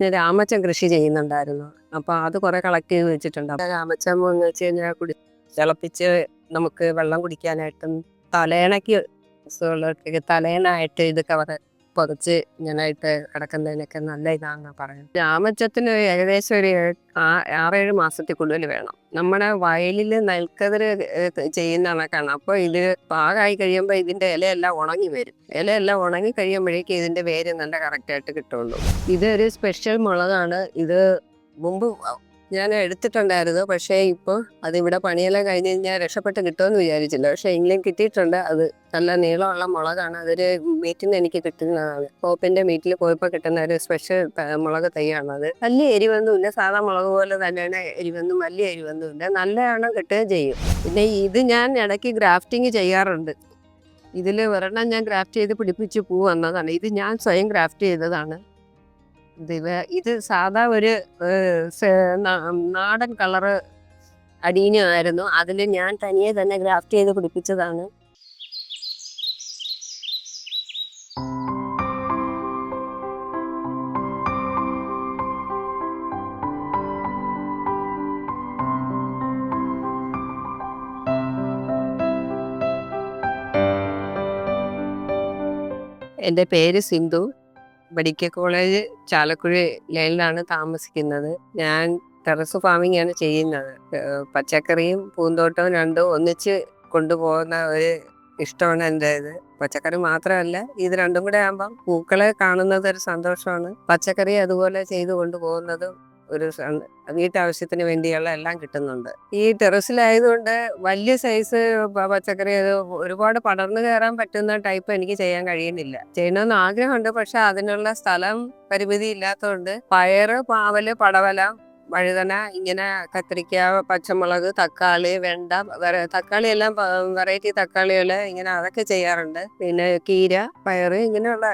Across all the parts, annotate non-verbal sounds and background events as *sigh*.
ഞാൻ രാമച്ചൻ കൃഷി ചെയ്യുന്നുണ്ടായിരുന്നു. അപ്പൊ അത് കുറെ കളക്ട് ചെയ്ത് വെച്ചിട്ടുണ്ട്. രാമച്ചൻ എന്ന് വെച്ച് കഴിഞ്ഞാൽ കുടി തിളപ്പിച്ച് നമുക്ക് വെള്ളം കുടിക്കാനായിട്ടും തലേണയ്ക്ക് തലേനായിട്ട് ഇതൊക്കെ കവർ പുതച്ച് ഇങ്ങനായിട്ട് കിടക്കുന്നതിനൊക്കെ നല്ല ഇതാണെന്ന് പറയുന്നത്. രാമച്ചത്തിന് ഏകദേശം ഒരു ആറേഴ് മാസത്തിൽ കൂടുതൽ വേണം. നമ്മുടെ വയലിൽ നെൽക്കതിര് ചെയ്യുന്ന കണക്കാണ് അപ്പോൾ ഇത് പാകമായി കഴിയുമ്പോൾ ഇതിന്റെ ഇലയെല്ലാം ഉണങ്ങി വരും. ഇലയെല്ലാം ഉണങ്ങി കഴിയുമ്പോഴേക്കും ഇതിന്റെ വേര് നല്ല കറക്റ്റായിട്ട് കിട്ടുള്ളൂ. ഇതൊരു സ്പെഷ്യൽ മുളകാണ്. ഇത് മുമ്പ് ഞാൻ എടുത്തിട്ടുണ്ടായിരുന്നു. പക്ഷേ ഇപ്പോൾ അതിവിടെ പണിയെല്ലാം കഴിഞ്ഞ് കഴിഞ്ഞാൽ രക്ഷപ്പെട്ട് കിട്ടുമെന്ന് വിചാരിച്ചില്ല. പക്ഷേ എങ്കിലും കിട്ടിയിട്ടുണ്ട്. അത് നല്ല നീളമുള്ള മുളകാണ്. അതൊരു മീറ്റിൽ നിന്ന് എനിക്ക് കിട്ടുന്നതാണ്. കോപ്പിന്റെ മീറ്റിൽ പോയപ്പോൾ കിട്ടുന്ന ഒരു സ്പെഷ്യൽ മുളക് തൈയാണ് അത്. വലിയ എരിവൊന്നുമില്ല സാധാ മുളക് പോലെ തന്നെയാണ് എരിവൊന്നും വലിയ എരിവൊന്നുമില്ല നല്ലവണ്ണം കിട്ടുകയും ചെയ്യും. പിന്നെ ഇത് ഞാൻ ഇടയ്ക്ക് ഗ്രാഫ്റ്റിംഗ് ചെയ്യാറുണ്ട്. ഇതിൽ ഒരെണ്ണം ഞാൻ ഗ്രാഫ്റ്റ് ചെയ്ത് പിടിപ്പിച്ച് പൂ വന്നതാണ്. ഇത് ഞാൻ സ്വയം ഗ്രാഫ്റ്റ് ചെയ്തതാണ്. ഇത് സാധാ ഒരു നാടൻ കളറ് അടീനമായിരുന്നു അതിൽ ഞാൻ തനിയെ തന്നെ ഗ്രാഫ്റ്റ് ചെയ്ത് പിടിപ്പിച്ചതാണ്. എന്റെ പേര് സിന്ധു. മെഡിക്കൽ കോളേജ് ചാലക്കുഴി ലൈനിലാണ് താമസിക്കുന്നത്. ഞാൻ ടെറസ് ഫാമിംഗ് ആണ് ചെയ്യുന്നത്. പച്ചക്കറിയും പൂന്തോട്ടവും രണ്ടും ഒന്നിച്ച് കൊണ്ടുപോകുന്ന ഒരു ഇഷ്ടമാണ് എന്റെ ഇത്. പച്ചക്കറി മാത്രമല്ല ഇത് രണ്ടും കൂടെ ആകുമ്പം പൂക്കളെ കാണുന്നത് ഒരു സന്തോഷമാണ്. പച്ചക്കറി അതുപോലെ ചെയ്തു കൊണ്ടുപോകുന്നതും ഒരു വീട്ടാവശ്യത്തിന് വേണ്ടിയുള്ള എല്ലാം കിട്ടുന്നുണ്ട്. ഈ ടെറസിലായതുകൊണ്ട് വലിയ സൈസ് പച്ചക്കറി ഒരുപാട് പടർന്നു കയറാൻ പറ്റുന്ന ടൈപ്പ് എനിക്ക് ചെയ്യാൻ കഴിയുന്നില്ല. ചെയ്യണമെന്ന് ആഗ്രഹമുണ്ട് പക്ഷെ അതിനുള്ള സ്ഥലം പരിമിതി ഇല്ലാത്തതുകൊണ്ട് പയറ് പാവൽ പടവല വഴുതന ഇങ്ങനെ കത്തിരിക്ക പച്ചമുളക് തക്കാളി വെണ്ട തക്കാളി എല്ലാം വെറൈറ്റി തക്കാളികൾ ഇങ്ങനെ അതൊക്കെ ചെയ്യാറുണ്ട്. പിന്നെ കീര പയറ് ഇങ്ങനെയുള്ള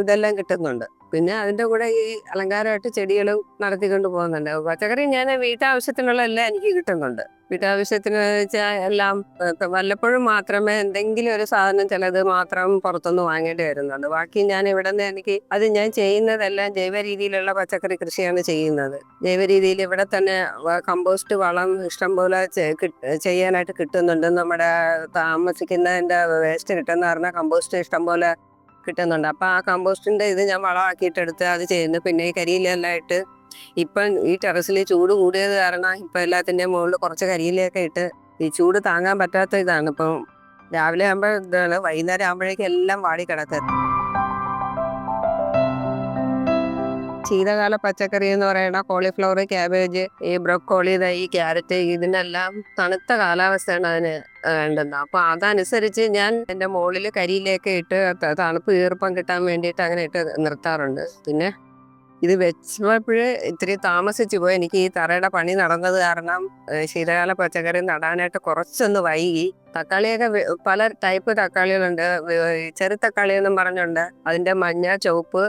ഇതെല്ലാം കിട്ടുന്നുണ്ട്. പിന്നെ അതിന്റെ കൂടെ ഈ അലങ്കാരമായിട്ട് ചെടികളും നടത്തിക്കൊണ്ട് പോകുന്നുണ്ട്. പച്ചക്കറി ഞാൻ വീട്ടാവശ്യത്തിനുള്ള എല്ലാം എനിക്ക് കിട്ടുന്നുണ്ട്. വീട്ടാവശ്യത്തിന് വെച്ചാൽ എല്ലാം വല്ലപ്പോഴും മാത്രമേ എന്തെങ്കിലും ഒരു സാധനം ചിലത് മാത്രം പുറത്തുനിന്ന് വാങ്ങേണ്ടി വരുന്നുണ്ട് ബാക്കി ഞാൻ ഇവിടെ നിന്ന് എനിക്ക് അത് ഞാൻ ചെയ്യുന്നതെല്ലാം ജൈവ രീതിയിലുള്ള പച്ചക്കറി കൃഷിയാണ് ചെയ്യുന്നത്. ജൈവ രീതിയിൽ ഇവിടെ തന്നെ കമ്പോസ്റ്റ് വളം ഇഷ്ടംപോലെ ചെയ്യാനായിട്ട് കിട്ടുന്നുണ്ട്. നമ്മുടെ താമസിക്കുന്നതിന്റെ വേസ്റ്റ് കിട്ടുന്ന പറഞ്ഞാൽ കമ്പോസ്റ്റ് ഇഷ്ടംപോലെ കിട്ടുന്നുണ്ട്. അപ്പൊ ആ കമ്പോസ്റ്റിന്റെ ഇത് ഞാൻ വളമാക്കിയിട്ടെടുത്ത് അത് ചെയ്യുന്നു. പിന്നെ ഈ കരിയിലെല്ലാം ഇട്ട് ഇപ്പം ഈ ടെറസിൽ ചൂട് കൂടിയത് കാരണം ഇപ്പൊ എല്ലാത്തിന്റെ മുകളിൽ കുറച്ച് കരിയിലൊക്കെ ഇട്ട് ഈ ചൂട് താങ്ങാൻ പറ്റാത്ത ഇതാണ്. ഇപ്പം രാവിലെ ആകുമ്പോൾ ഇതാണ് വൈകുന്നേരം ആകുമ്പോഴേക്കും എല്ലാം വാടി കിടക്കുക ശീതകാല പച്ചക്കറി എന്ന് പറയുന്ന കോളിഫ്ലവർ ക്യാബേജ് ഈ ബ്രൊക്കോളി തൈ ക്യാരറ്റ് ഇതിനെല്ലാം തണുത്ത കാലാവസ്ഥയാണ് അതിന് വേണ്ടുന്നത്. അപ്പൊ അതനുസരിച്ച് ഞാൻ എന്റെ മുകളിൽ കരിയിലേക്ക് ഇട്ട് തണുപ്പ് ഈർപ്പം കിട്ടാൻ വേണ്ടിയിട്ട് അങ്ങനെ ഇട്ട് നിർത്താറുണ്ട്. പിന്നെ ഇത് വെച്ചപ്പോഴേ ഇത്തിരി താമസിച്ചു പോയി. എനിക്ക് ഈ തറയുടെ പണി നടന്നത് കാരണം ശീതകാല പച്ചക്കറി നടാനായിട്ട് കുറച്ചൊന്ന് വൈകി. തക്കാളിയൊക്കെ പല ടൈപ്പ് തക്കാളികളുണ്ട്. ചെറു തക്കാളി എന്നും പറഞ്ഞുണ്ട്. അതിന്റെ മഞ്ഞ ചുവപ്പ്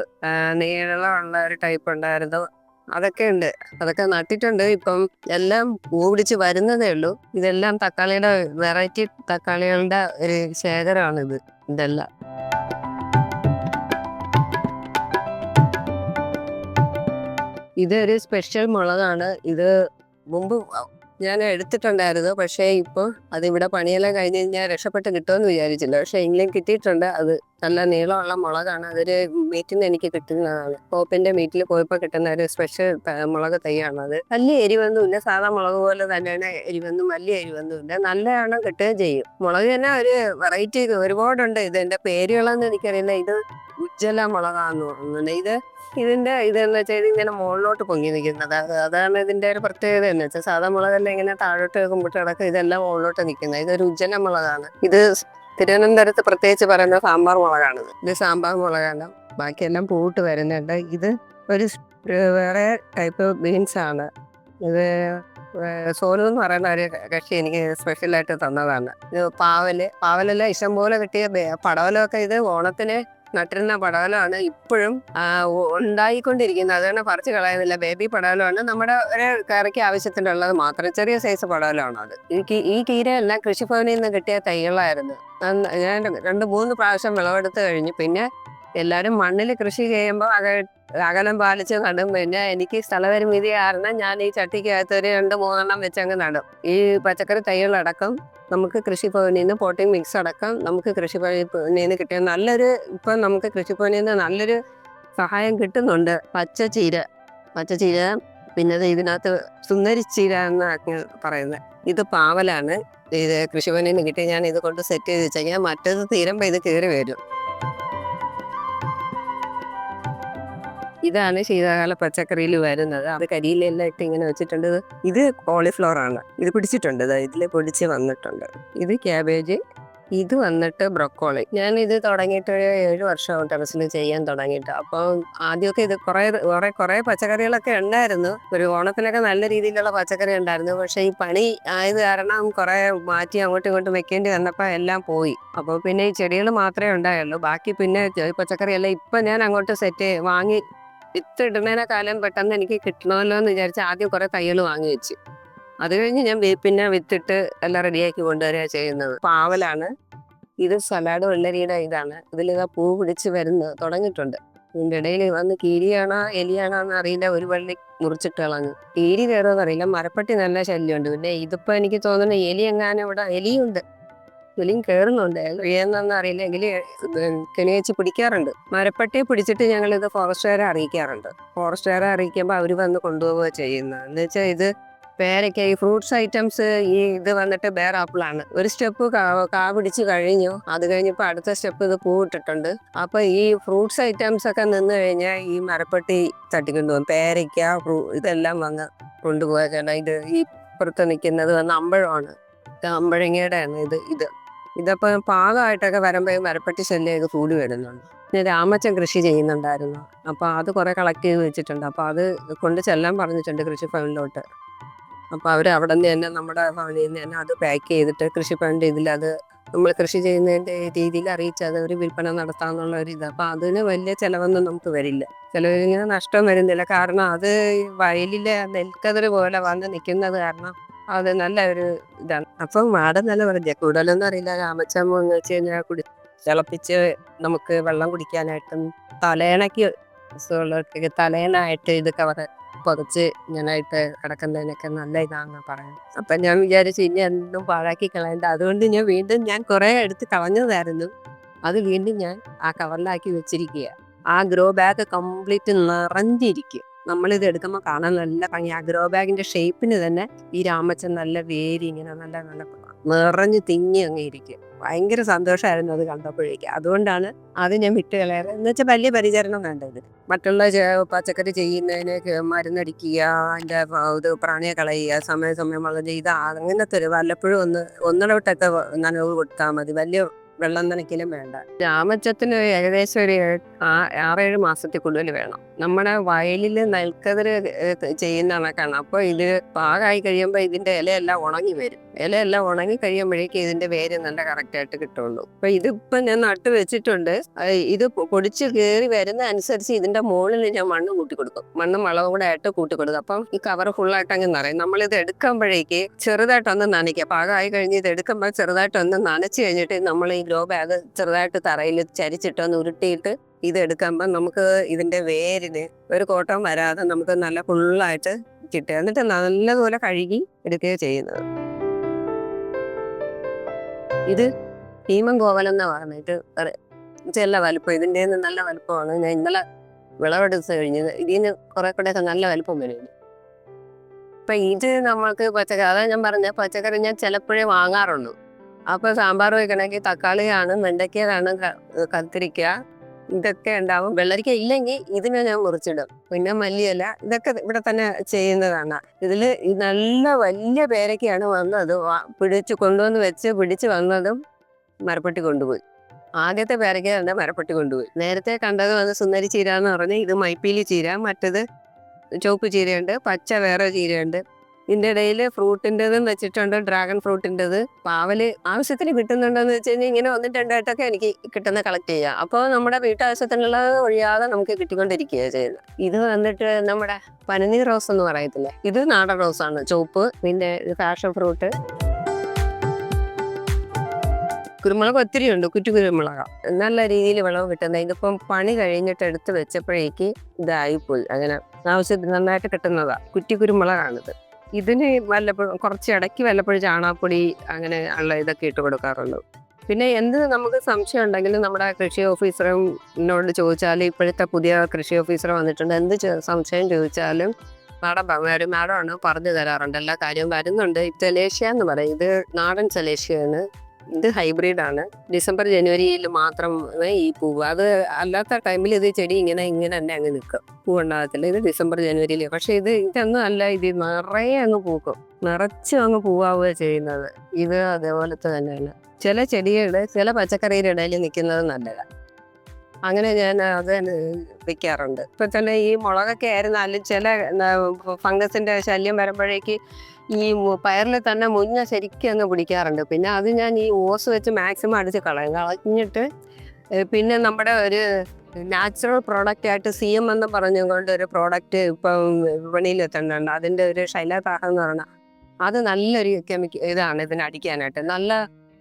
നീളമുള്ള ഒരു ടൈപ്പ് ഉണ്ടായിരുന്നു. അതൊക്കെ ഉണ്ട്. അതൊക്കെ നട്ടിട്ടുണ്ട്. ഇപ്പം എല്ലാം പൂ പിടിച്ച് വരുന്നതേ ഉള്ളൂ. ഇതെല്ലാം തക്കാളിയുടെ വെറൈറ്റി തക്കാളികളുടെ ഒരു ശേഖരമാണ് ഇത് ഒരു ഇതൊരു സ്പെഷ്യൽ മുളകാണ്. ഇത് മുമ്പ് ഞാൻ എടുത്തിട്ടുണ്ടായിരുന്നു. പക്ഷേ ഇപ്പോൾ അതിവിടെ പണിയെല്ലാം കഴിഞ്ഞ് കഴിഞ്ഞാൽ രക്ഷപ്പെട്ട് കിട്ടുമെന്ന് വിചാരിച്ചില്ല. പക്ഷേ എങ്കിലും കിട്ടിയിട്ടുണ്ട്. അത് നല്ല നീളമുള്ള മുളകാണ്. അതൊരു മീറ്റിൽ നിന്ന് എനിക്ക് കിട്ടുന്നതാണ്. കോപ്പിന്റെ മീറ്റിൽ പോയപ്പോൾ കിട്ടുന്ന ഒരു സ്പെഷ്യൽ മുളക് തൈയാണ് അത്. വലിയ എരിവൊന്നുമില്ല. സാധാ മുളക് പോലെ തന്നെയാണ് എരിവൊന്നും വലിയ എരിവൊന്നുമില്ല. നല്ലതാണ് കിട്ടുകയും ചെയ്യും. മുളക് തന്നെ ഒരു വെറൈറ്റി ഒരുപാടുണ്ട്. ഇത് എന്റെ പേരുകളെന്ന് എനിക്കറിയില്ല. ഇത് ഉജ്ജ്വല മുളകാന്ന് തോന്നുന്നുണ്ട് ഇത് ഇതിന്റെ ഇതെന്ന് വെച്ചാൽ ഇതിങ്ങനെ മുകളിലോട്ട് പൊങ്ങി നിൽക്കുന്നത്. അതാണ് ഇതിന്റെ ഒരു പ്രത്യേകത എന്ന് വെച്ചാൽ സാധാ മുളകെല്ലാം ഇങ്ങനെ താഴോട്ട് വെക്കുമ്പോട്ട് കിടക്കും. ഇതെല്ലാം മുകളിലോട്ട് നിൽക്കുന്നത്. ഇതൊരു ഉജ്ജല മുളകാണ്. ഇത് തിരുവനന്തപുരത്ത് പ്രത്യേകിച്ച് പറയുന്ന സാമ്പാർ മുളകാണ് ഇത് സാമ്പാർ മുളകാണ്. ബാക്കിയെല്ലാം പൂട്ട് വരുന്നുണ്ട്. ഇത് ഒരു വേറെ ടൈപ്പ് ബീൻസ് ആണ്. ഇത് സോനു എന്ന് പറയുന്ന ഒരു കക്ഷി എനിക്ക് സ്പെഷ്യലായിട്ട് തന്നതാണ്. ഇത് പാവൽ പാവലെല്ലാം ഇഷ്ടംപോലെ കിട്ടിയ പടവലൊക്കെ ഇത് ഓണത്തിന് നട്ടിരുന്ന പടവലമാണ് ഇപ്പോഴും ഉണ്ടായിക്കൊണ്ടിരിക്കുന്നത്. അതുകൊണ്ട് പറിച്ച് കളയുന്നില്ല. ബേബി പടവലമാണ്. നമ്മുടെ ഒരു കറിക്ക് ആവശ്യത്തിനുള്ളത് മാത്രം. ചെറിയ സൈസ് പടവലമാണ് അത്. ഈ കീ- ഈ കീരയെല്ലാം കൃഷിഭവനിൽ നിന്ന് കിട്ടിയ തൈകളായിരുന്നു. ഞാൻ രണ്ട് മൂന്ന് പ്രാവശ്യം വിളവെടുത്ത് കഴിഞ്ഞു. പിന്നെ എല്ലാവരും മണ്ണിൽ കൃഷി ചെയ്യുമ്പോൾ അക അകലം പാലിച്ച് നടും പിന്നെ എനിക്ക് സ്ഥലപരിമിതി കാരണം ഞാൻ ഈ ചട്ടിക്കകത്ത് ഒരു രണ്ട് മൂന്നെണ്ണം വെച്ചങ്ങ് നടും. ഈ പച്ചക്കറി തൈകളടക്കം നമുക്ക് കൃഷിഭവനിൽ നിന്ന് പോട്ടിംഗ് മിക്സ് അടക്കം നമുക്ക് കൃഷിഭവനിൽ നിന്ന് കിട്ടിയ നല്ലൊരു ഇപ്പം നമുക്ക് കൃഷിഭവനിൽ നിന്ന് നല്ലൊരു സഹായം കിട്ടുന്നുണ്ട്. പച്ചച്ചീര. പച്ചച്ചീര പിന്നെ ഇതിനകത്ത് സുന്ദരി ചീര എന്നാണ് പറയുന്നത് ഇത് പാവലാണ്. ഇത് കൃഷിഭവനിൽ നിന്ന് കിട്ടി ഞാൻ ഇത് കൊണ്ട് സെറ്റ് ചെയ്ത് വെച്ചാൽ മറ്റേത് തീരുമ്പോൾ ഇത് കയറി വരും. ഇതാണ് ശീതകാല പച്ചക്കറിയിൽ വരുന്നത്. അത് കരിയിലെല്ലാം ഇട്ട് ഇങ്ങനെ വെച്ചിട്ടുണ്ട്. ഇത് കോളിഫ്ലവർ ആണ്. ഇത് പിടിച്ചിട്ടുണ്ട്. ഇതിൽ പൊടിച്ച് വന്നിട്ടുണ്ട്. ഇത് ക്യാബേജ് ഇത് വന്നിട്ട് ബ്രൊക്കോളി ഞാൻ ഇത് തുടങ്ങിയിട്ട് ഒരു ഏഴ് വർഷം ടെറസിൽ ചെയ്യാൻ തുടങ്ങിയിട്ട്. അപ്പോൾ ആദ്യമൊക്കെ ഇത് കുറേ കുറേ കുറേ പച്ചക്കറികളൊക്കെ ഉണ്ടായിരുന്നു. ഒരു ഓണത്തിനൊക്കെ നല്ല രീതിയിലുള്ള പച്ചക്കറി ഉണ്ടായിരുന്നു. പക്ഷേ ഈ പണി ആയത് കാരണം കുറേ മാറ്റി അങ്ങോട്ടും ഇങ്ങോട്ടും വെക്കേണ്ടി വന്നപ്പോൾ എല്ലാം പോയി. അപ്പോൾ പിന്നെ ഈ ചെടികൾ മാത്രമേ ഉണ്ടായുള്ളൂ. ബാക്കി പിന്നെ പച്ചക്കറിയെല്ലാം ഇപ്പം ഞാൻ അങ്ങോട്ട് സെറ്റ് വാങ്ങി വിത്ത് കാലം പെട്ടെന്ന് എനിക്ക് കിട്ടണമല്ലോ എന്ന് വിചാരിച്ച് ആദ്യം കുറെ തയ്യൽ വാങ്ങി വെച്ച്. അത് കഴിഞ്ഞ് ഞാൻ വേപ്പിന്നെ പിന്നെ വിത്തിട്ട് എല്ലാം റെഡിയാക്കി കൊണ്ടുവരിക ചെയ്യുന്നത്. പാവലാണ്. ഇത് സലാഡ് വെള്ളരിയുടെ ഇതാണ്. ഇതിലിതാ പൂ പിടിച്ച് വരുന്നത്. തുടങ്ങിയിട്ടുണ്ട്. ഇതിന്റെ ഇടയിൽ വന്ന് കീരിയാണോ എലിയാണോ എന്ന് അറിയില്ല ഒരു വള്ളി മുറിച്ചിട്ട് കളഞ്ഞു. കീരി കയറുമെന്ന് അറിയില്ല മരപ്പട്ടി നല്ല ശല്യമുണ്ട്. പിന്നെ ഇതിപ്പോൾ എനിക്ക് തോന്നുന്നു എലി എങ്ങാനും ഇവിടെ എലിയുണ്ട്. എലിയും കയറുന്നുണ്ട് ഏതെന്നൊന്നും അറിയില്ല എങ്കിൽ കെണിയച്ച് പിടിക്കാറുണ്ട്. മരപ്പട്ടിയെ പിടിച്ചിട്ട് ഞങ്ങൾ ഇത് ഫോറസ്റ്റുകാരെ അറിയിക്കാറുണ്ട്. ഫോറസ്റ്റുകാരെ അറിയിക്കുമ്പോൾ അവർ വന്ന് കൊണ്ടുപോവുക ചെയ്യുന്നത്. എന്ന് വെച്ചാൽ ഇത് പേരയ്ക്ക ഈ ഫ്രൂട്ട്സ് ഐറ്റംസ് ഈ ഇത് വന്നിട്ട് ബേർ ആപ്പിളാണ് ഒരു സ്റ്റെപ്പ് കാ പിടിച്ച് കഴിഞ്ഞു. അത് കഴിഞ്ഞപ്പോൾ അടുത്ത സ്റ്റെപ്പ് ഇത് പൂവിട്ടിട്ടുണ്ട് അപ്പോൾ ഈ ഫ്രൂട്ട്സ് ഐറ്റംസ് ഒക്കെ നിന്ന് കഴിഞ്ഞാൽ ഈ മരപ്പട്ടി തട്ടിക്കൊണ്ടു പോകും പേരയ്ക്ക ഫ്രൂ ഇതെല്ലാം വന്ന് കൊണ്ടുപോകാൻ ഇത് ഈ പുറത്ത് നിൽക്കുന്നത് വന്ന് അമ്പഴമാണ്. അമ്പഴങ്ങയുടെ ആണ് ഇത് ഇത്. ഇതപ്പോൾ പാകമായിട്ടൊക്കെ വരുമ്പോൾ മരപ്പെട്ടി ശല്യമൊക്കെ കൂടി വരുന്നുണ്ട്. പിന്നെ രാമച്ചൻ കൃഷി ചെയ്യുന്നുണ്ടായിരുന്നു. അപ്പോൾ അത് കുറേ കളക്ട് ചെയ്ത് വെച്ചിട്ടുണ്ട്. അപ്പോൾ അത് കൊണ്ട് ചെല്ലാൻ പറഞ്ഞിട്ടുണ്ട് കൃഷി ഭവനിലോട്ട്. അപ്പോൾ അവർ അവിടെ നിന്ന് തന്നെ നമ്മുടെ ഭവനിൽ നിന്ന് തന്നെ അത് പാക്ക് ചെയ്തിട്ട് കൃഷിഭവന്റെ ഇതിൽ അത് നമ്മൾ കൃഷി ചെയ്യുന്നതിന്റെ രീതിയിൽ അറിയിച്ച് അത് ഒരു വിൽപ്പന നടത്താമെന്നുള്ള ഒരു ഇത്. അപ്പോൾ അതിന് വലിയ ചിലവൊന്നും നമുക്ക് വരില്ല. ചിലവരിങ്ങനെ നഷ്ടം വരുന്നില്ല. കാരണം അത് വയലിലെ നെൽക്കതിർ പോലെ വന്ന് നിൽക്കുന്നത് കാരണം അത് നല്ല ഒരു ഇതാണ്. അപ്പം മാഡം നല്ല പറഞ്ഞ കൂടുതലൊന്നും അറിയില്ല. രാമച്ചമ്മ എന്ന് വെച്ച് കഴിഞ്ഞാൽ കുടി തിളപ്പിച്ച് നമുക്ക് വെള്ളം കുടിക്കാനായിട്ടും തലേണയ്ക്ക് അസുഖമുള്ളവർക്കൊക്കെ തലേണായിട്ട് ഇത് കവർ പുതച്ച് ഇങ്ങനായിട്ട് കിടക്കുന്നതിനൊക്കെ നല്ല ഇതാണെന്ന് പറയുന്നത്. അപ്പം ഞാൻ വിചാരിച്ചു ഇനി എന്തും പാഴാക്കി കളയണ്ട. അതുകൊണ്ട് ഞാൻ വീണ്ടും ഞാൻ കുറേ എടുത്ത് കളഞ്ഞതായിരുന്നു. അത് വീണ്ടും ഞാൻ ആ കവറിലാക്കി വെച്ചിരിക്കുക ആ ഗ്രോ ബാഗ് കംപ്ലീറ്റ് നിറഞ്ഞിരിക്കും നമ്മളിത് എടുക്കുമ്പോൾ കാണാൻ നല്ല ഭംഗി. ആ ഗ്രോ ബാഗിന്റെ ഷേപ്പിന് തന്നെ ഈ രാമച്ചൻ നല്ല വേരി ഇങ്ങനെ നല്ല നല്ല നിറഞ്ഞു തിങ്ങി അങ്ങ് ഇരിക്കും. ഭയങ്കര സന്തോഷമായിരുന്നു അത് കണ്ടപ്പോഴേക്ക്. അതുകൊണ്ടാണ് അത് ഞാൻ വിട്ട് കളയാറ്. എന്ന് വെച്ചാൽ വലിയ പരിചരണം വേണ്ടത് മറ്റുള്ള പച്ചക്കറി ചെയ്യുന്നതിന് മരുന്നടിക്കുക അതിന്റെ ഇത് പ്രാണിയെ കളയുക സമയം സമയം വളം ചെയ്ത് അങ്ങനത്തെ ഒരു വല്ലപ്പോഴും ഒന്ന് ഒന്നിടവിട്ടൊക്കെ നനവ് കൊടുത്താൽ മതി. വലിയ വെള്ളം നനയ്ക്കലും വേണ്ട. രാമച്ചത്തിന് ഏകദേശം ഒരു ആറേഴ് മാസത്തിൽ കൂടുതൽ വേണം. നമ്മുടെ വയലിൽ നെൽക്കതിര് ചെയ്യുന്ന കണക്കാണ്. അപ്പോൾ ഇത് പാകമായി കഴിയുമ്പോൾ ഇതിന്റെ ഇലയെല്ലാം ഉണങ്ങി വരും. ഇലയെല്ലാം ഉണങ്ങി കഴിയുമ്പോഴേക്കും ഇതിന്റെ വേര് നല്ല കറക്റ്റ് ആയിട്ട് കിട്ടുള്ളൂ. അപ്പൊ ഇതിപ്പോ ഞാൻ നട്ട് വെച്ചിട്ടുണ്ട്. ഇത് പൊടിച്ച് കയറി വരുന്ന അനുസരിച്ച് ഇതിന്റെ മുകളിൽ ഞാൻ മണ്ണ് കൂട്ടി കൊടുക്കും. മണ്ണും വളവും കൂടെ ആയിട്ട് കൂട്ടി കൊടുക്കും. അപ്പം ഈ കവർ ഫുള്ളായിട്ട് അങ്ങ് നിറയും. നമ്മളിത് എടുക്കുമ്പോഴേക്ക് ചെറുതായിട്ടൊന്ന് നനയ്ക്കുക പാകമായി കഴിഞ്ഞ് ഇത് എടുക്കുമ്പോൾ ചെറുതായിട്ടൊന്ന് നനച്ച് കഴിഞ്ഞിട്ട് നമ്മൾ ഈ ഗ്രോ ബാഗ് ചെറുതായിട്ട് തറയിൽ ചരിച്ചിട്ടൊന്ന് ഉരുട്ടിയിട്ട് ഇത് എടുക്കുമ്പോൾ നമുക്ക് ഇതിന്റെ വേരിന് ഒരു കോട്ടം വരാതെ നമുക്ക് നല്ല ഫുള്ളായിട്ട് കിട്ടുക എന്നിട്ട് നല്ലതുപോലെ കഴുകി എടുക്കുകയോ ചെയ്യുന്നത്. ഇത് ഭീമൻ കോവലം എന്നാ പറഞ്ഞിട്ട് ചെല്ല വലുപ്പം ഇതിന്റെ നല്ല വലുപ്പമാണ്. ഞാൻ ഇന്നലെ വിളവെടുത്ത് കഴിഞ്ഞത് ഇതിന് കുറെ കൂടെ ഒക്കെ നല്ല വലുപ്പം വരുന്നു അപ്പൊ ഇത് നമ്മൾക്ക് പച്ചക്കറി അതാ ഞാൻ പറഞ്ഞ പച്ചക്കറി ഞാൻ ചിലപ്പോഴേ വാങ്ങാറുള്ളൂ. അപ്പൊ സാമ്പാർ വെക്കണമെങ്കിൽ തക്കാളിയാണ് വെണ്ടയ്ക്കയാണ് കത്തിരിക്ക ഇതൊക്കെ ഉണ്ടാവും. വെള്ളരിക്ക ഇല്ലെങ്കിൽ ഇതിനെ ഞാൻ മുറിച്ചിടും. പിന്നെ മല്ലിയില ഇതൊക്കെ ഇവിടെ തന്നെ ചെയ്യുന്നതാണ്. ഇതിൽ നല്ല വലിയ പേരക്കയാണ് വന്നത്. പിടിച്ച് കൊണ്ടുവന്ന് വെച്ച് പിടിച്ച് വന്നതും മരപ്പെട്ടി കൊണ്ടുപോയി. ആദ്യത്തെ പേരക്ക തന്നെ മരപ്പെട്ടി കൊണ്ടുപോയി. നേരത്തെ കണ്ടത് വന്ന് സുന്ദരി ചീര എന്ന് പറഞ്ഞ് ഇത് മൈപ്പീലി ചീര മറ്റത് ചുവപ്പ് ചീരയുണ്ട് പച്ച വേറെ ചീരയുണ്ട്. ഇതിന്റെ ഇടയിൽ ഫ്രൂട്ടിന്റെതും വെച്ചിട്ടുണ്ട് ഡ്രാഗൺ ഫ്രൂട്ടിന്റെത് പാവൽ ആവശ്യത്തിന് കിട്ടുന്നുണ്ടെന്ന് വെച്ച് കഴിഞ്ഞാൽ ഇങ്ങനെ ഒന്നും രണ്ടായിട്ടൊക്കെ എനിക്ക് കിട്ടുന്ന കളക്ട് ചെയ്യാം. അപ്പോൾ നമ്മുടെ വീട്ടാവശ്യത്തിനുള്ളത് ഒഴിയാതെ നമുക്ക് കിട്ടിക്കൊണ്ടിരിക്കുകയാണ് ചെയ്യുന്നത്. ഇത് വന്നിട്ട് നമ്മുടെ പനനീർ റോസ് എന്ന് പറയത്തില്ലേ? ഇത് നാടൻ റോസാണ്. ചുവപ്പ് പിന്നെ ഫാഷൻ ഫ്രൂട്ട്. കുരുമുളക് ഒത്തിരി ഉണ്ട് കുറ്റു കുരുമുളക. നല്ല രീതിയിൽ വിളവ് കിട്ടുന്നത്. ഇതിപ്പം പണി കഴിഞ്ഞിട്ട് എടുത്ത് വെച്ചപ്പോഴേക്ക് ഇതായിപ്പോയി അങ്ങനെ ആവശ്യത്തിന് നന്നായിട്ട് കിട്ടുന്നതാണ് കുറ്റി കുരുമുളകാണിത്. ഇതിന് വല്ലപ്പോഴും കുറച്ച് ഇടയ്ക്ക് വല്ലപ്പോഴും ചാണകപ്പൊടി അങ്ങനെ ഉള്ള ഇതൊക്കെ ഇട്ട് കൊടുക്കാറുള്ളൂ. പിന്നെ എന്ത് നമുക്ക് സംശയം ഉണ്ടെങ്കിലും നമ്മുടെ കൃഷി ഓഫീസറിനോട് ചോദിച്ചാൽ ഇപ്പോഴത്തെ പുതിയ കൃഷി ഓഫീസർ വന്നിട്ടുണ്ട്. എന്ത് സംശയം ചോദിച്ചാലും മാഡം ഒരു മാഡമാണ് പറഞ്ഞു തരാറുണ്ട്. എല്ലാ കാര്യവും വരുന്നുണ്ട്. ചെലേഷ്യ എന്ന് പറയും. ഇത് നാടൻ ചെലേഷ്യയാണ് ഇത് ഹൈബ്രിഡ് ആണ് ഡിസംബർ ജനുവരിയിൽ മാത്രം ഈ പൂവ്. അത് അല്ലാത്ത ടൈമിൽ ഇത് ചെടി ഇങ്ങനെ ഇങ്ങനെ തന്നെ അങ്ങ് നിൽക്കും. പൂവുണ്ടാകത്തില്ല. ഇത് ഡിസംബർ ജനുവരിയിൽ. പക്ഷെ ഇത് ഇതൊന്നും അല്ല ഇത് നിറയെ അങ്ങ് പൂക്കും. നിറച്ച് അങ്ങ് പൂവാവുക ചെയ്യുന്നത്. ഇത് അതേപോലത്തെ തന്നെയാണ്. ചില ചെടികളുടെ ചില പച്ചക്കറിയുടെ ഇടയിൽ നിൽക്കുന്നത് നല്ലതാണ് അങ്ങനെ ഞാൻ അത് വെക്കാറുണ്ട്. ഇപ്പൊ തന്നെ ഈ മുളകൊക്കെ ആയിരുന്നാലും ചില ഫംഗസിന്റെ ശല്യം വരുമ്പോഴേക്ക് ഈ പയറിൽ തന്നെ മുഞ്ഞ ശരിക്കും അങ്ങ് പിടിക്കാറുണ്ട്. പിന്നെ അത് ഞാൻ ഈ ഓസ് വെച്ച് മാക്സിമം അടിച്ച് കളയും. കളഞ്ഞിട്ട് പിന്നെ നമ്മുടെ ഒരു നാച്ചുറൽ പ്രോഡക്റ്റ് ആയിട്ട് സി എം എന്ന് പറഞ്ഞുകൊണ്ട് ഒരു പ്രോഡക്റ്റ് ഇപ്പം വിപണിയിൽ എത്തുന്നുണ്ട്. അതിന്റെ ഒരു ശൈലതാഹം എന്ന് പറഞ്ഞാൽ അത് നല്ലൊരു കെമിക്കൽ ഇതാണ് ഇതിന് അടിക്കാനായിട്ട്. നല്ല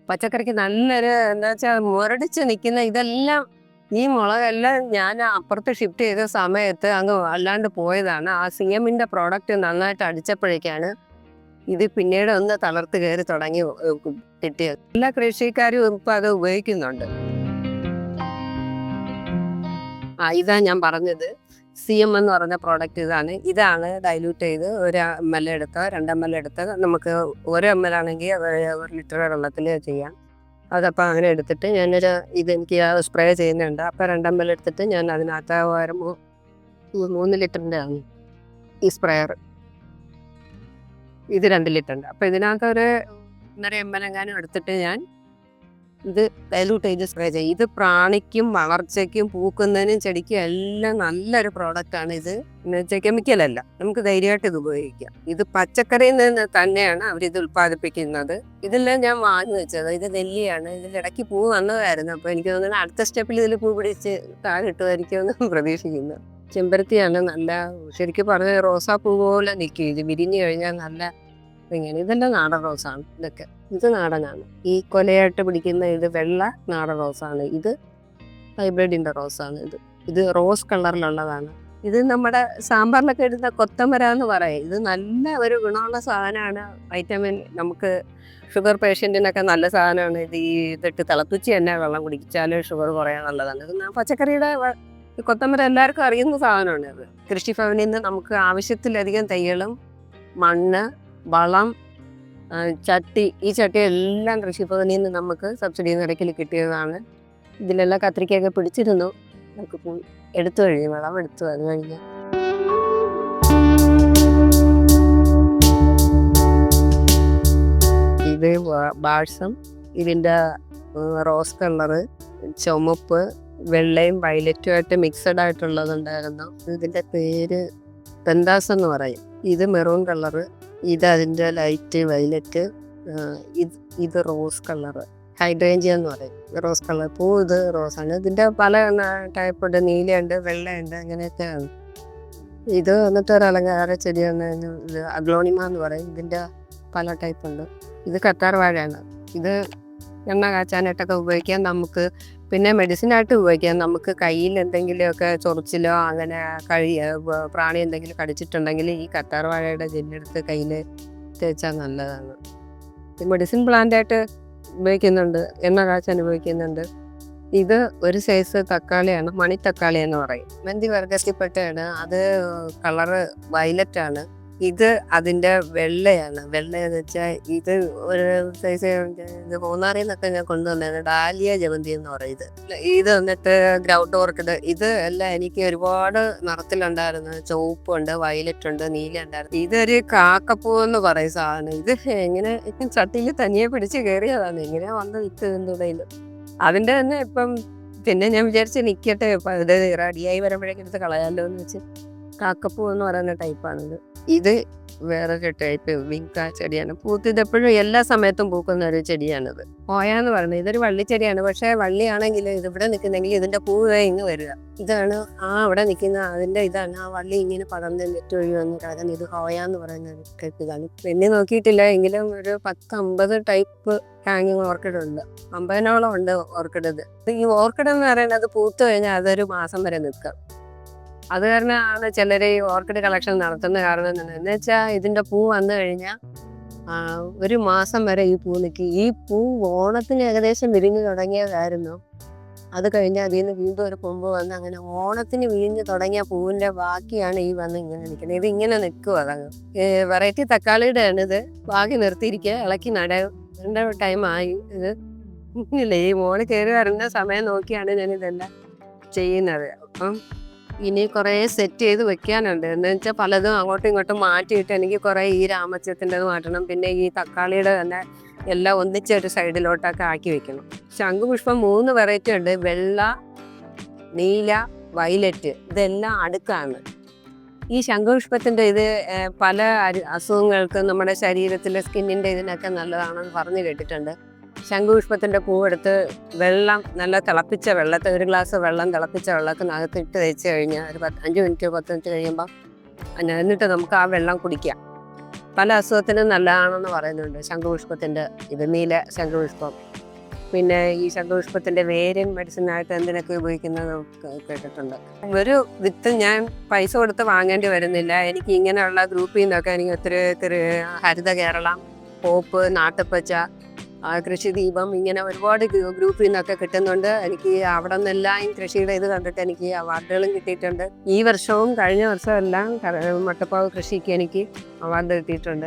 പച്ചക്കറിക്ക് നല്ലൊരു എന്താ വെച്ചാൽ മുരടിച്ച് നിൽക്കുന്ന ഇതെല്ലാം ഈ മുളകെല്ലാം ഞാൻ അപ്പുറത്ത് ഷിഫ്റ്റ് ചെയ്ത സമയത്ത് അങ്ങ് അല്ലാണ്ട് പോയതാണ്. ആ സി എമ്മിന്റെ പ്രോഡക്റ്റ് നന്നായിട്ട് അടിച്ചപ്പോഴേക്കാണ് ഇത് പിന്നീട് ഒന്ന് തളർത്ത് കയറി തുടങ്ങി കിട്ടിയത്. എല്ലാ കൃഷിക്കാരും ഇപ്പം അത് ഉപയോഗിക്കുന്നുണ്ട്. ആ ഇതാ ഞാൻ പറഞ്ഞത്. സി എം എന്ന് പറഞ്ഞ പ്രോഡക്റ്റ് ഇതാണ്. ഇതാണ് ഡൈല്യൂട്ട് ചെയ്ത് ഒരു എം എൽ എടുത്തോ രണ്ട് എം എൽ എടുത്ത്. നമുക്ക് ഒരു എം എൽ ആണെങ്കിൽ ഒരു ലിറ്റർ വെള്ളത്തിൽ ചെയ്യാം. അതപ്പോൾ അങ്ങനെ എടുത്തിട്ട് ഞാനൊരു ഇത് എനിക്ക് സ്പ്രേ ചെയ്യുന്നുണ്ട്. അപ്പോൾ രണ്ടമ്പൽ എടുത്തിട്ട് ഞാൻ അതിനകത്ത് മൂ- മൂന്ന് ലിറ്ററിന്റെ ആണ് ഈ സ്പ്രേയർ. ഇത് രണ്ട് ലിറ്ററിന്റെ അപ്പോൾ ഇതിനകത്ത് ഒരു ഒന്നര എമ്പലെങ്ങാനും എടുത്തിട്ട് ഞാൻ ഇത് ഡൈലൂട്ട് ചെയ്ത് സ്പ്രേ ചെയ്യും. ഇത് പ്രാണിക്കും വളർച്ചയ്ക്കും പൂക്കുന്നതിനും ചെടിക്കും എല്ലാം നല്ലൊരു പ്രോഡക്റ്റ് ആണ് ഇത്. എന്ന് വെച്ചാൽ കെമിക്കലല്ല നമുക്ക് ധൈര്യമായിട്ട് ഇത് ഉപയോഗിക്കാം. ഇത് പച്ചക്കറിയിൽ നിന്ന് തന്നെയാണ് അവരിത് ഉൽപ്പാദിപ്പിക്കുന്നത്. ഇതെല്ലാം ഞാൻ വാങ്ങി വെച്ചത്. ഇത് നെല്ലിയാണ്. ഇതിലിടയ്ക്ക് പൂ വന്നതായിരുന്നു. അപ്പോൾ എനിക്ക് തോന്നുന്നു അടുത്ത സ്റ്റെപ്പിൽ ഇതിൽ പൂ പിടിച്ച് താഴെ ഇട്ടുമായിരിക്കുമെന്ന് പ്രതീക്ഷിക്കുന്നു. ചെമ്പരത്തിയാണ് നല്ല ശരിക്കും പറഞ്ഞ റോസാപ്പൂ പോലെ നിൽക്കും. ഇത് വിരിഞ്ഞു കഴിഞ്ഞാൽ നല്ല ഇങ്ങനെ ഇതെല്ലാം നാടൻ റോസാണ്. ഇതൊക്കെ. ഇത് നാടനാണ്. ഈ കൊലയായിട്ട് പിടിക്കുന്ന ഇത് വെള്ള നാടൻ റോസാണ്. ഇത് ഹൈബ്രിഡിന്റെ റോസാണ് ഇത്. ഇത് റോസ് കളറിലുള്ളതാണ്. ഇത് നമ്മുടെ സാമ്പാറിലൊക്കെ ഇടുന്ന കൊത്തമര എന്ന് പറയും. ഇത് നല്ല ഒരു ഗുണമുള്ള സാധനമാണ്. വൈറ്റമിൻ നമുക്ക് ഷുഗർ പേഷ്യന്റിനൊക്കെ നല്ല സാധനമാണ്. ഇത് ഈ ഇതിട്ട് തിളപ്പിച്ച് തന്നെ വെള്ളം കുടിച്ചാൽ ഷുഗർ കുറയാൻ നല്ലതാണ്. ഇത് പച്ചക്കറിയുടെ കൊത്തമര എല്ലാവർക്കും അറിയുന്ന സാധനമാണ് ഇത്. കൃഷിഭവനിൽ നിന്ന് നമുക്ക് ആവശ്യത്തിലധികം തൈകളും മണ്ണ് വളം ചട്ടി ഈ ചട്ടി എല്ലാം കൃഷിഭവനിൽ നിന്ന് നമുക്ക് സബ്സിഡി നിരക്കിൽ കിട്ടിയതാണ്. ഇതിലെല്ലാം കത്രിക്കയൊക്കെ പിടിച്ചിരുന്നു. നമുക്ക് എടുത്തു കഴിഞ്ഞു വളം എടുത്തു അത് കഴിഞ്ഞ്. ഇത് ബാഴ്സം ഇതിന്റെ റോസ് കളറ് ചുമപ്പ് വെള്ളയും വയലറ്റും ആയിട്ട് മിക്സഡ് ആയിട്ടുള്ളതുണ്ടായിരുന്നു. ഇതിന്റെ പേര് പെന്താസ് എന്ന് പറയും. ഇത് മെറൂൺ കളറ്. ഇത് അതിന്റെ ലൈറ്റ് വയലറ്റ് ഇത് ഇത് റോസ് കളറ്. ഹൈഡ്രേഞ്ചിയ എന്ന് പറയും. റോസ് കളർ പൂ ഇത് റോസാണ്. ഇതിന്റെ പല ടൈപ്പ് ഉണ്ട് നീലയുണ്ട് വെള്ളയുണ്ട് അങ്ങനെയൊക്കെയാണ്. ഇത് വന്നിട്ട് ഒരു അലങ്കാര ചെടിയാണ്. ഇത് അഗ്ലോണിമ എന്ന് പറയും. ഇതിന്റെ പല ടൈപ്പ് ഉണ്ട് ഇത് കത്താർ വാഴയാണ്. ഇത് എണ്ണ കാച്ചാനായിട്ടൊക്കെ ഉപയോഗിക്കാം നമുക്ക് പിന്നെ മെഡിസിൻ ആയിട്ട് ഉപയോഗിക്കാം. നമുക്ക് കയ്യിൽ എന്തെങ്കിലുമൊക്കെ ചൊറിച്ചിലോ അങ്ങനെ കഴി പ്രാണി എന്തെങ്കിലും കടിച്ചിട്ടുണ്ടെങ്കിൽ ഈ കത്താർ വാഴയുടെ ജെല്ലെടുത്ത് കയ്യിൽ തേച്ചാൽ നല്ലതാണ്. മെഡിസിൻ പ്ലാന്റായിട്ട് ഉപയോഗിക്കുന്നുണ്ട്. എണ്ണ കാച്ചാൻ അനുഭവിക്കുന്നുണ്ട്. ഇത് ഒരു സൈസ് തക്കാളിയാണ് മണി തക്കാളി എന്ന് പറയും. മെന്തി വർഗത്തിൽപ്പെട്ടാണ് അത് കളറ് ആണ് ഇത് അതിന്റെ വെള്ളയാണ്. വെള്ളയെന്ന് വെച്ചാൽ ഇത് ഒരു സൈസ് ഇത് മൂന്നാറിൽ നിന്നൊക്കെ ഞാൻ കൊണ്ടുവന്നത് ഡാലിയ ജമന്തി എന്ന് പറയും ഇത്. വന്നിട്ട് ഗ്രൗണ്ട് ഓർക്കിഡ് ഇത്. എല്ലാം എനിക്ക് ഒരുപാട് നിറത്തിലുണ്ടായിരുന്നു. ചുവപ്പുണ്ട് വയലറ്റ് ഉണ്ട് നീല ഉണ്ടായിരുന്നു. ഇതൊരു കാക്കപ്പൂ എന്ന് പറയും സാധനം. ഇത് എങ്ങനെ ചട്ടിയിൽ തനിയെ പിടിച്ച് കയറിയതാണ്. എങ്ങനെ വന്ന് ഇതിന്റെ അതിന്റെ തന്നെ ഇപ്പം പിന്നെ ഞാൻ വിചാരിച്ച് നിൽക്കട്ടെ ഇപ്പം ഇത് റെഡിയായി വരുമ്പോഴേക്കും എടുത്ത് കളയാമല്ലോ എന്ന് വെച്ച്. കാക്കപ്പൂ എന്ന് പറയുന്ന ടൈപ്പാണിത് ഇത് വേറൊരു ടൈപ്പ് വിങ്കാ ചെടിയാണ്. പൂത്തിതെപ്പോഴും എല്ലാ സമയത്തും പൂക്കുന്ന ഒരു ചെടിയാണിത്. പോയാന്ന് പറയുന്നത്. ഇതൊരു വള്ളിച്ചെടിയാണ്. പക്ഷേ വള്ളിയാണെങ്കിൽ ഇവിടെ നിൽക്കുന്നെങ്കിൽ ഇതിന്റെ പൂവേ ഇങ്ങ് വരിക. ഇതാണ് ആ അവിടെ നിൽക്കുന്ന അതിന്റെ ഇതാണ് ആ വള്ളി ഇങ്ങനെ പടർന്ന് നെറ്റൊഴി വന്ന് കിടക്കുന്ന ഇത് ഹോയാന്ന് പറയുന്ന ഒരു ടൈപ്പ് ഇതാണ്. പിന്നെ നോക്കിയിട്ടില്ല. എങ്കിലും ഒരു പത്ത് അമ്പത് ടൈപ്പ് ഹാങ്ങിങ് ഓർക്കിഡ് ഉണ്ട്. അമ്പതിനോളം ഉണ്ട് ഓർക്കിഡ് ഇത്. ഈ ഓർക്കിഡ് എന്ന് പറയുന്നത് പൂത്തു കഴിഞ്ഞാൽ അതൊരു മാസം വരെ നിൽക്കാം. അത് കാരണമാണ് ചിലർ ഈ ഓർക്കിഡ് കളക്ഷൻ നടത്തുന്ന കാരണം എന്ന് വെച്ചാൽ ഇതിന്റെ പൂ വന്നു കഴിഞ്ഞാൽ ഒരു മാസം വരെ ഈ പൂ നിൽക്കും ഈ പൂ ഓണത്തിന് ഏകദേശം വിരിഞ്ഞു തുടങ്ങിയതായിരുന്നു. അത് കഴിഞ്ഞ് അതിൽ നിന്ന് വീണ്ടും ഒരു കൊമ്പ് വന്ന് അങ്ങനെ ഓണത്തിന് വീഞ്ഞ് തുടങ്ങിയ പൂവിന്റെ ബാക്കിയാണ് ഈ വന്ന് ഇങ്ങനെ നിൽക്കുന്നത്. ഇത് ഇങ്ങനെ നിൽക്കും അതങ്ങ് വെറൈറ്റി തക്കാളിയുടെ ആണ് ഇത്. ബാക്കി നിർത്തിയിരിക്കുക. ഇളക്കി നടേണ്ട ടൈമായി ഇത് ഇല്ല ഈ മോൾ കയറി വരുന്ന സമയം നോക്കിയാണ് ഞാൻ ഇതെല്ലാം ചെയ്യുന്നത്. അപ്പം ഇനി കുറേ സെറ്റ് ചെയ്ത് വെക്കാനുണ്ട്. എന്ന് വെച്ചാൽ പലതും അങ്ങോട്ടും ഇങ്ങോട്ടും മാറ്റിയിട്ട് എനിക്ക് കുറേ ഈ രാമച്ചത്തിന്റെത് മാറ്റണം. പിന്നെ ഈ തക്കാളിയുടെ തന്നെ എല്ലാം ഒന്നിച്ചൊരു സൈഡിലോട്ടൊക്കെ ആക്കി വെക്കണം. ശംഖുപുഷ്പം മൂന്ന് വെറൈറ്റി ഉണ്ട്. വെള്ള നീല വയലറ്റ്. ഇതെല്ലാം അടുക്കാണ്. ഈ ശംഖുപുഷ്പത്തിന്റെ ഇത് പല അസുഖങ്ങൾക്കും നമ്മുടെ ശരീരത്തിലെ സ്കിന്നിന്റെ ഇതിനൊക്കെ നല്ലതാണെന്ന് പറഞ്ഞു കേട്ടിട്ടുണ്ട്. ശംഖുപുഷ്പത്തിന്റെ പൂവെടുത്ത് വെള്ളം നല്ല തിളപ്പിച്ച വെള്ളത്തെ ഒരു ഗ്ലാസ് വെള്ളം തിളപ്പിച്ച വെള്ളത്തിനകത്ത് ഇട്ട് തേച്ച് കഴിഞ്ഞാൽ ഒരു പത്ത് അഞ്ച് മിനിറ്റ് പത്ത് മിനിറ്റ് കഴിയുമ്പോൾ എന്നിട്ട് നമുക്ക് ആ വെള്ളം കുടിക്കാം. പല അസുഖത്തിനും നല്ലതാണെന്ന് പറയുന്നുണ്ട് ശംഖുപുഷ്പത്തിന്റെ നീല ശംഖുപുഷ്പം. പിന്നെ ഈ ശംഖുപുഷ്പത്തിന്റെ വേരും മെഡിസിനായിട്ട് എന്തിനൊക്കെ ഉപയോഗിക്കുന്നത് കേട്ടിട്ടുണ്ട്. ഒരു വിത്ത് ഞാൻ പൈസ കൊടുത്ത് വാങ്ങേണ്ടി വരുന്നില്ല. എനിക്ക് ഇങ്ങനെയുള്ള ഗ്രൂപ്പിൽ നിന്നൊക്കെ എനിക്ക് ഒത്തിരി ഒത്തിരി ഹരിത കേരളം പോപ്പ് നാട്ടുപ്പച്ച ആ, കൃഷി ദീപം ഇങ്ങനെ ഒരുപാട് ഗ്രൂ- ഗ്രൂപ്പിൽ നിന്നൊക്കെ കിട്ടുന്നുണ്ട്. എനിക്ക് അവിടെ നിന്നെല്ലാം കൃഷിയുടെ ഇത് കണ്ടിട്ട് എനിക്ക് അവാർഡുകളും കിട്ടിയിട്ടുണ്ട്. ഈ വർഷവും കഴിഞ്ഞ വർഷവും എല്ലാം മട്ടപ്പാവ് കൃഷിക്ക് എനിക്ക് അവാർഡ് കിട്ടിയിട്ടുണ്ട്.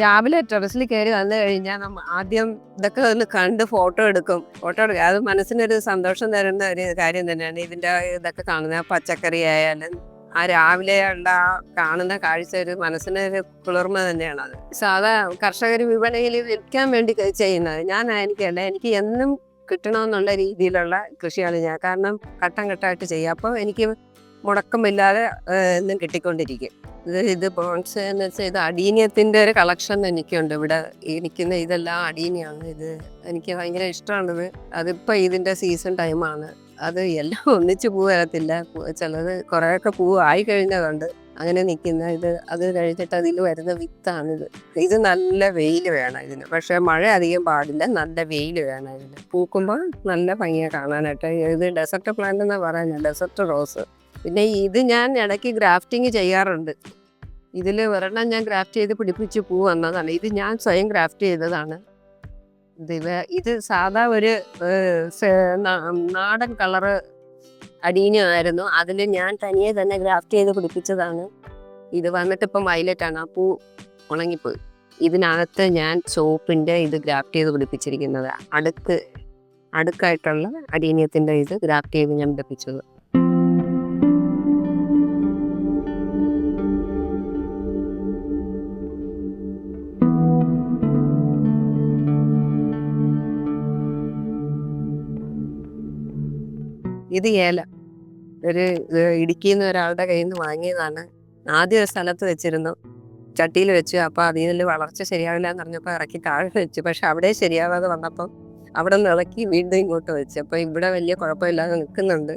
രാവിലെ ടെറസിൽ കയറി വന്നു കഴിഞ്ഞാൽ നമ്മൾ ആദ്യം ഇതൊക്കെ ഒന്ന് കണ്ട് ഫോട്ടോ എടുക്കും. ഫോട്ടോ എടുക്കും. അത് മനസ്സിനൊരു സന്തോഷം തരുന്ന ഒരു കാര്യം തന്നെയാണ് ഇതിന്റെ ഇതൊക്കെ കാണുന്ന പച്ചക്കറി ആയാലും ആ രാവിലെ ഉള്ള ആ കാണുന്ന കാഴ്ച ഒരു മനസ്സിനൊരു കുളിർമ തന്നെയാണ് അത് സാധാ കർഷകർ വിപണിയിൽ വിൽക്കാൻ വേണ്ടി ചെയ്യുന്നത്. ഞാൻ എനിക്കല്ല എനിക്ക് എന്നും കിട്ടണമെന്നുള്ള രീതിയിലുള്ള കൃഷിയാണ് ഞാൻ. കാരണം ഘട്ടം ഘട്ടമായിട്ട് ചെയ്യുക. അപ്പോൾ എനിക്ക് മുടക്കമില്ലാതെ എന്നും കിട്ടിക്കൊണ്ടിരിക്കും. ഇത് ഇത് ബോൺസ് എന്ന് വെച്ചാൽ ഇത് അടീനിയത്തിന്റെ ഒരു കളക്ഷൻ എനിക്കുണ്ട്. ഇവിടെ എനിക്ക് ഇതെല്ലാം അടീനിയാണ്. ഇത് എനിക്ക് ഭയങ്കര ഇഷ്ടമാണിത് അതിപ്പോൾ ഇതിന്റെ സീസൺ ടൈമാണ്. അത് എല്ലാം *laughs* ഒന്നിച്ചു പൂ വരത്തില്ല. പൂ- ചിലത് കുറേയൊക്കെ പൂ കഴിഞ്ഞതുണ്ട്. അങ്ങനെ നിൽക്കുന്ന ഇത് അത് കഴിഞ്ഞിട്ട് അതിൽ വരുന്ന വിത്താണിത്. ഇത് നല്ല വെയിൽ വേണം ഇതിന്. പക്ഷേ മഴ അധികം പാടില്ല നല്ല വെയിൽ വേണം ഇതിന്. പൂക്കുമ്പോൾ നല്ല ഭംഗിയാണ് കാണാനായിട്ട്. ഇത് ഡെസർട്ട് പ്ലാന്റ് എന്നാണ് പറയുന്നത് ഡെസർട്ട് റോസ് പിന്നെ ഇത് ഞാൻ ഇടയ്ക്ക് ഗ്രാഫ്റ്റിംഗ് ചെയ്യാറുണ്ട്. ഇതിൽ ഒരെണ്ണം ഞാൻ ഗ്രാഫ്റ്റ് ചെയ്ത് പിടിപ്പിച്ച് പൂ വന്നതാണ്. ഇത് ഞാൻ സ്വയം ഗ്രാഫ്റ്റ് ചെയ്തതാണ്. ഇത് സാധാ ഒരു നാടൻ കളറ് അടീനമായിരുന്നു അതിൽ ഞാൻ തനിയെ തന്നെ ഗ്രാഫ്റ്റ് ചെയ്ത് പിടിപ്പിച്ചതാണ്. ഇത് വന്നിട്ട് ഇപ്പം വയലറ്റ് ആണ് ആ പൂ ഉണങ്ങിപ്പോയി. ഇതിനകത്ത് ഞാൻ സോപ്പിന്റെ ഇത് ഗ്രാഫ്റ്റ് ചെയ്ത് പിടിപ്പിച്ചിരിക്കുന്നത്. അടുക്ക് അടുക്കായിട്ടുള്ള അടീനിയത്തിന്റെ ഇത് ഗ്രാഫ്റ്റ് ചെയ്ത് ഞാൻ പിടിപ്പിച്ചത്. ഇത് ഏല. ഒരു ഇടുക്കിയിൽ നിന്ന് ഒരാളുടെ കയ്യിൽ നിന്ന് വാങ്ങിയതാണ്. ആദ്യം ഒരു സ്ഥലത്ത് വെച്ചിരുന്നു. ചട്ടിയിൽ വെച്ചു. അപ്പോൾ അതിൽ നിന്ന് വളർച്ച ശരിയാവില്ല എന്ന് പറഞ്ഞപ്പോൾ ഇറക്കി താഴെ വെച്ചു. പക്ഷെ അവിടെ ശരിയാവാതെ വന്നപ്പം അവിടെ നിന്ന് ഇളക്കി വീണ്ടും ഇങ്ങോട്ട് വെച്ചു. അപ്പോൾ ഇവിടെ വലിയ കുഴപ്പമില്ലാതെ നിൽക്കുന്നുണ്ട്.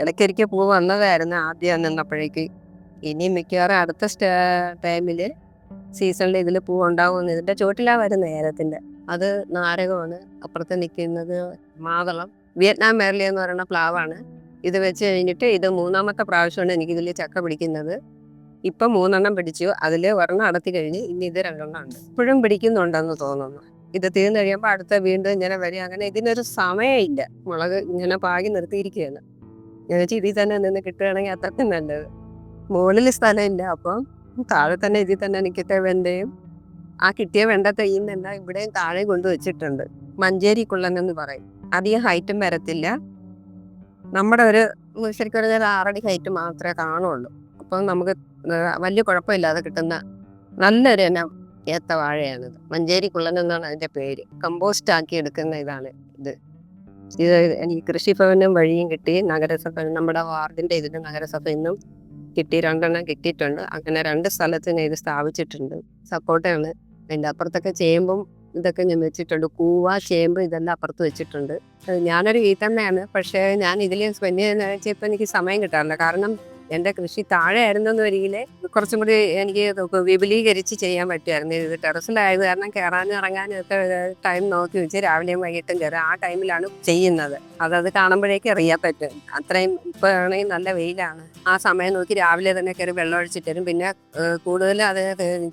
ഇടയ്ക്കൊരിക്കൽ പൂ വന്നതായിരുന്നു ആദ്യം നിന്നപ്പോഴേക്ക്. ഇനി മിക്കവാറും അടുത്ത ടൈമിൽ സീസണിൽ ഇതിൽ പൂ ഉണ്ടാവുമെന്ന് ഇതിന്റെ ചോട്ടിലാണ് വരുന്നത് ഏലത്തിന്റെ അത് നാരകമാണ്. അപ്പുറത്ത് നിൽക്കുന്നത് മാതളം. വിയറ്റ്നാം മേർലി എന്ന് പറയുന്ന പ്ലാവാണ്. ഇത് വെച്ച് കഴിഞ്ഞിട്ട് ഇത് മൂന്നാമത്തെ പ്രാവശ്യമാണ് എനിക്ക് ഇതിൽ ചക്ക പിടിക്കുന്നത്. ഇപ്പം മൂന്നെണ്ണം പിടിച്ചു. അതിൽ ഒരെണ്ണം അടത്തി കഴിഞ്ഞ് ഇനി ഇത് രണ്ടെണ്ണം ഉണ്ട്. ഇപ്പോഴും പിടിക്കുന്നുണ്ടെന്ന് തോന്നുന്നു. ഇത് തീർന്നു കഴിയുമ്പോൾ അടുത്ത വീണ്ടും ഇങ്ങനെ വരിക അങ്ങനെ ഇതിനൊരു സമയമില്ല. മുളക് ഇങ്ങനെ പാകി നിർത്തിയിരിക്കുകയാണ്. ഞാൻ വെച്ചാൽ ഇതിൽ തന്നെ നിന്ന് കിട്ടുകയാണെങ്കിൽ അത്രയ്ക്കും നല്ലത്. മുകളിൽ സ്ഥലമില്ല. അപ്പം താഴെ തന്നെ ഇതിൽ തന്നെ നിൽക്കട്ടെ വെണ്ടയും. ആ കിട്ടിയ വെണ്ട തെയ്യുന്നെല്ലാം ഇവിടെയും താഴെ കൊണ്ടുവച്ചിട്ടുണ്ട് മഞ്ചേരി കുള്ളൻ എന്ന് പറയും. അധികം ഹൈറ്റും വരത്തില്ല. നമ്മുടെ ഒരു ശരിക്കും പറഞ്ഞാൽ ആറടി ഹൈറ്റ് മാത്രമേ കാണുള്ളൂ. അപ്പം നമുക്ക് വലിയ കുഴപ്പമില്ലാതെ കിട്ടുന്ന നല്ലൊരു ഇനം ഏത്ത വാഴയാണിത്. മഞ്ചേരി കുള്ളൻ എന്നാണ് അതിന്റെ പേര്. കമ്പോസ്റ്റ് ആക്കി എടുക്കുന്ന ഇതാണ് ഇത്. ഇത് എനിക്ക് കൃഷിഭവനും വഴിയും കിട്ടി. നഗരസഭ നമ്മുടെ വാർഡിന്റെ ഇതിന് നഗരസഭയിൽ നിന്നും കിട്ടി. രണ്ടെണ്ണം കിട്ടിയിട്ടുണ്ട്. അങ്ങനെ രണ്ട് സ്ഥലത്തിന് ഇത് സ്ഥാപിച്ചിട്ടുണ്ട്. സപ്പോർട്ടാണ്. അതിന്റെ അപ്പുറത്തൊക്കെ ചേമ്പും ഇതൊക്കെ ഞാൻ വെച്ചിട്ടുണ്ട് കൂവ ചേമ്പ് ഇതെല്ലാം അപ്പുറത്ത് വെച്ചിട്ടുണ്ട് ഞാനൊരു വീട്ടമ്മയാണ് പക്ഷേ ഞാൻ ഇതിൽ സ്പെൻഡ് ചെയ്യുന്ന വെച്ചാൽ എനിക്ക് സമയം കിട്ടാറില്ല കാരണം എന്റെ കൃഷി താഴെ ആയിരുന്നെന്ന് വരികിൽ കുറച്ചും കൂടി എനിക്ക് വിപുലീകരിച്ച് ചെയ്യാൻ പറ്റുമായിരുന്നു. ഇത് ടെറസിലായത് കാരണം കയറാനും ഇറങ്ങാനും ഒക്കെ ടൈം നോക്കി വെച്ച് രാവിലെയും വൈകിട്ടും കയറുക ആ ടൈമിലാണ് ചെയ്യുന്നത്. അതത് കാണുമ്പോഴേക്കും അറിയാൻ പറ്റും. അത്രയും ഇപ്പോൾ ആണെങ്കിൽ നല്ല വെയിലാണ്. ആ സമയം നോക്കി രാവിലെ തന്നെ കയറി വെള്ളം ഒഴിച്ചിട്ട് തരും പിന്നെ കൂടുതൽ അത്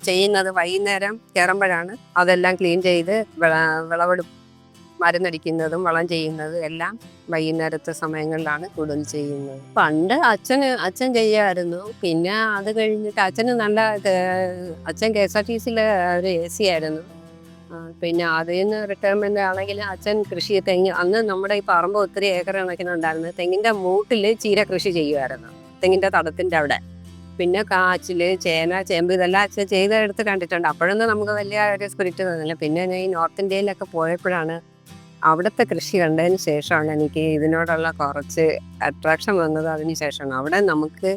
ചെയ്യുന്നത് വൈകുന്നേരം കയറുമ്പോഴാണ് അതെല്ലാം ക്ലീൻ ചെയ്ത് വിള വിളവെടുപ്പ് മരുന്നടിക്കുന്നതും വളം ചെയ്യുന്നതും എല്ലാം വൈകുന്നേരത്തെ സമയങ്ങളിലാണ് കൂടുതൽ ചെയ്യുന്നത്. പണ്ട് അച്ഛന് അച്ഛൻ ചെയ്യായിരുന്നു. പിന്നെ അത് കഴിഞ്ഞിട്ട് അച്ഛന് നല്ല അച്ഛൻ കെ എസ് ആർ ടി സിയിലെ ഒരു എ സി ആയിരുന്നു. പിന്നെ അതിൽ നിന്ന് റിട്ടയർമെന്റ് ആണെങ്കിൽ അച്ഛൻ കൃഷി തെങ്ങ് അന്ന് നമ്മുടെ ഈ പറമ്പ് ഒത്തിരി ഏക്കർ കണക്കിനുണ്ടായിരുന്നു. തെങ്ങിന്റെ മൂട്ടിൽ ചീര കൃഷി ചെയ്യുമായിരുന്നു തെങ്ങിന്റെ തടത്തിന്റെ അവിടെ. പിന്നെ കാച്ചിൽ ചേന ചേമ്പ് ഇതെല്ലാം അച്ഛൻ ചെയ്തെടുത്ത് കണ്ടിട്ടുണ്ട്. അപ്പോഴൊന്നും നമുക്ക് വലിയ ഒരു സ്പിരിറ്റ് തോന്നില്ല. പിന്നെ ഞാൻ ഈ നോർത്ത് ഇന്ത്യയിലൊക്കെ പോയപ്പോഴാണ് അവിടുത്തെ കൃഷി കണ്ടതിന് ശേഷമാണ് എനിക്ക് ഇതിനോടുള്ള കുറച്ച് അട്രാക്ഷൻ വന്നത് അതിന് ശേഷമാണ്. അവിടെ നമുക്ക്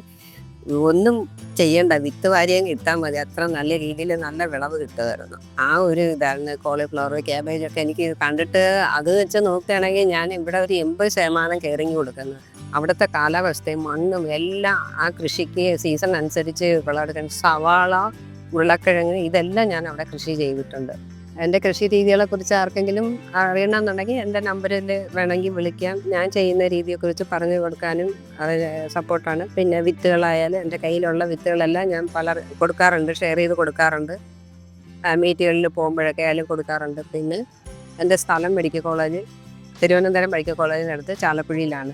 ഒന്നും ചെയ്യേണ്ട വിത്ത് വാരിയം കിട്ടാൻ മതി. അത്ര നല്ല രീതിയിൽ നല്ല വിളവ് കിട്ടുമായിരുന്നു. ആ ഒരു ഇതായിരുന്നു കോളിഫ്ലവർ ക്യാബേജ് ഒക്കെ എനിക്ക് കണ്ടിട്ട് അത് വെച്ച് നോക്കുകയാണെങ്കിൽ ഞാൻ ഇവിടെ ഒരു എൺപത് ശതമാനം കെയറിങ് കൊടുക്കുന്നത് അവിടുത്തെ കാലാവസ്ഥയും മണ്ണും എല്ലാം ആ കൃഷിക്ക് സീസൺ അനുസരിച്ച് വിളവെടുക്കാൻ സവാള ഉരുളക്കിഴങ്ങ് ഇതെല്ലാം ഞാൻ അവിടെ കൃഷി ചെയ്തിട്ടുണ്ട്. എന്റെ കൃഷി രീതികളെക്കുറിച്ച് ആർക്കെങ്കിലും അറിയണമെന്നുണ്ടെങ്കിൽ എന്റെ നമ്പറിൽ വേണമെങ്കിൽ വിളിക്കാം. ഞാൻ ചെയ്യുന്ന രീതിയെക്കുറിച്ച് പറഞ്ഞു കൊടുക്കാനും അത് സപ്പോർട്ടാണ്. പിന്നെ വിത്തുകളായാലും എന്റെ കയ്യിലുള്ള വിത്തുകളെല്ലാം ഞാൻ പല കൊടുക്കാറുണ്ട് ഷെയർ ചെയ്ത് കൊടുക്കാറുണ്ട്. മീറ്റുകളിൽ പോകുമ്പോഴൊക്കെ ആയാലും കൊടുക്കാറുണ്ട്. പിന്നെ എന്റെ സ്ഥലം മെഡിക്കൽ കോളേജ് തിരുവനന്തപുരം മെഡിക്കൽ കോളേജിനടുത്ത് ചാലക്കുഴിയിലാണ്.